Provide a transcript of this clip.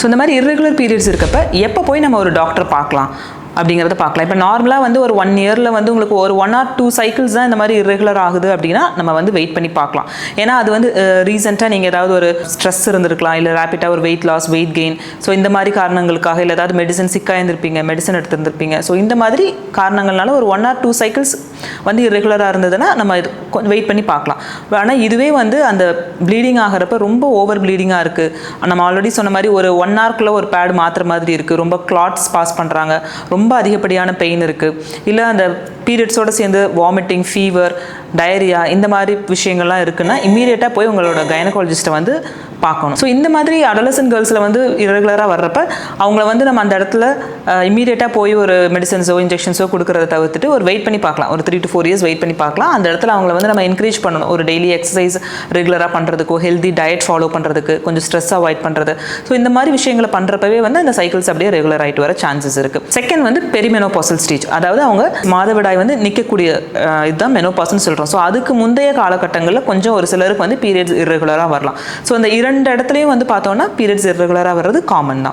So இந்த மாதிரி irregular periods இருக்கப்ப எப்போ போய் நம்ம ஒரு டாக்டர் பார்க்கலாம் அப்படிங்கிறத பார்க்கலாம். இப்போ நார்மலாக வந்து ஒரு ஒன் இயரில் வந்து உங்களுக்கு ஒரு ஒன் ஆர் டூ சைக்கிள்ஸ் தான் இந்த மாதிரி இரெகுலர் ஆகுது அப்படின்னா நம்ம வந்து வெயிட் பண்ணி பார்க்கலாம். ஏன்னா அது வந்து ரீசெண்டாக நீங்கள் ஏதாவது ஒரு ஸ்ட்ரெஸ் இருந்திருக்கலாம் இல்லை ரேப்பிட்டாக ஒரு weight loss weight gain so இந்த மாதிரி காரணங்களுக்காக இல்லை ஏதாவது மெடிசன் சிக்காக இருந்திருப்பீங்க மெடிசன் எடுத்திருந்திருப்பீங்க. ஸோ இந்த மாதிரி காரணங்கள்னால ஒரு ஒன் ஆர் டூ சைக்கிள்ஸ் வந்து இரெகுலராக இருந்ததுன்னா நம்ம இது கொஞ்சம் வெயிட் பண்ணி பார்க்கலாம். ஆனால் இதுவே வந்து அந்த ப்ளீடிங் ஆகிறப்ப ரொம்ப ஓவர் ப்ளீடிங்காக இருக்குது நம்ம ஆல்ரெடி சொன்ன மாதிரி ஒரு ஒன் ஹவர்க்குள்ளே ஒரு பேடு மாற்றுற மாதிரி இருக்குது ரொம்ப கிளாட்ஸ் பாஸ் பண்ணுறாங்க ரொம்ப அதிகப்படியான பெயின் இருக்குது இல்லை அந்த பீரியட்ஸோடு சேர்ந்து வாமிட்டிங் ஃபீவர் டயரியா இந்த மாதிரி விஷயங்கள்லாம் இருக்குன்னா இம்மீடியட்டாக போய் உங்களோட கைனகாலஜிஸ்ட்டை வந்து பார்க்கணும். ஸோ இந்த மாதிரி அடலசன் கேர்ள்ஸில் வந்து இரகுலராக வர்றப்ப அவங்கள வந்து நம்ம அந்த இடத்துல இம்மீடியட்டாக போய் ஒரு மெடிசன்ஸோ இன்ஜெக்ஷன்ஸோ கொடுக்குறத தவிர்த்துட்டு ஒரு வெயிட் பண்ணி பார்க்கலாம். ஒரு three to four years wait பண்ணி பார்க்கலாம். அந்த இடத்துல அவங்கள வந்து நம்ம என்கரேஜ் பண்ணணும். ஒரு டெய்லி எக்ஸசைஸ் ரெகுலராக பண்ணுறதுக்கோ ஹெல்தி டயட் ஃபாலோ பண்ணுறதுக்கு கொஞ்சம் ஸ்ட்ரெஸ் அவாய்ட் பண்ணுறது ஸோ இந்த மாதிரி விஷயங்களை பண்ணுறப்பவே வந்து அந்த சைக்கிள்ஸ் அப்படியே ரெகுலர் ஆகிட்டு வர சான்சஸ் இருக்குது செகண்ட் வந்து பெரிமெனோபாசல் ஸ்டேஜ் அதாவது அவங்க மாதவிடாய் வந்து நிற்கக்கூடிய இதுதான் மெனோபாஸ்ன்னு சொல்கிறோம் ஸோ அதுக்கு முந்தைய காலகட்டங்களில் கொஞ்சம் ஒரு சிலருக்கு வந்து பீரியட்ஸ் இர்ரெகுலராக வரலாம். ஸோ அந்த இரண்டு இடத்துலையும் வந்து பார்த்தோம்னா பீரியட்ஸ் இர்ரெகுலராக வர்றது காமன் தான்.